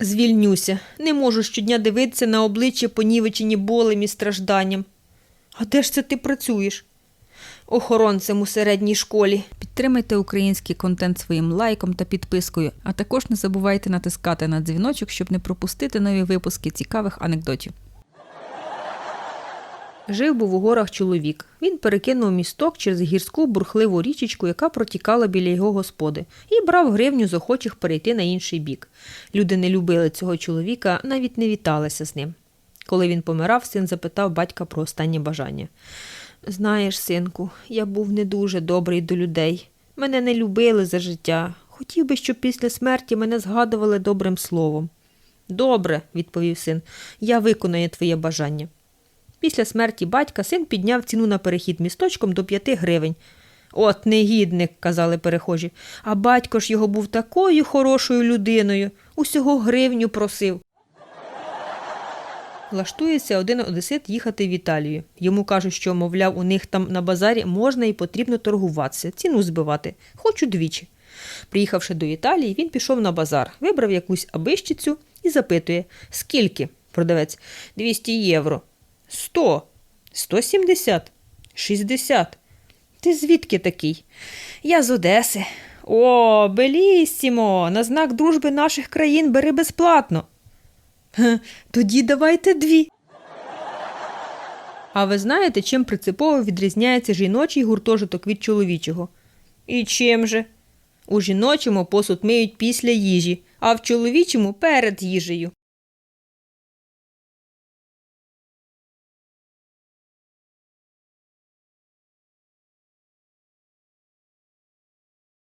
Звільнюся. Не можу щодня дивитися на обличчя понівечені болем і стражданням. А де ж це ти працюєш? Охоронцем у середній школі. Підтримайте український контент своїм лайком та підпискою, а також не забувайте натискати на дзвіночок, щоб не пропустити нові випуски цікавих анекдотів. Жив був у горах чоловік. Він перекинув місток через гірську бурхливу річечку, яка протікала біля його господи, і брав гривню з охочих перейти на інший бік. Люди не любили цього чоловіка, навіть не віталися з ним. Коли він помирав, син запитав батька про останнє бажання. Знаєш, синку, я був не дуже добрий до людей. Мене не любили за життя. Хотів би, щоб після смерті мене згадували добрим словом. Добре, відповів син, я виконаю твоє бажання. Після смерті батька син підняв ціну на перехід місточком до п'яти гривень. От негідник, казали перехожі, а батько ж його був такою хорошою людиною, усього гривню просив. Влаштується один одесит їхати в Італію. Йому кажуть, що, мовляв, у них там на базарі можна і потрібно торгуватися, ціну збивати, хоч удвічі. Приїхавши до Італії, він пішов на базар, вибрав якусь абищицю і запитує, скільки? Продавець 200 євро. Сто, сто сімдесят, шістдесят. Ти звідки такий? Я з Одеси. О, белісімо! На знак дружби наших країн бери безплатно. «Ге, Тоді давайте дві. А ви знаєте, чим принципово відрізняється жіночий гуртожиток від чоловічого? І чим же? У жіночому посуд миють після їжі, а в чоловічому перед їжею.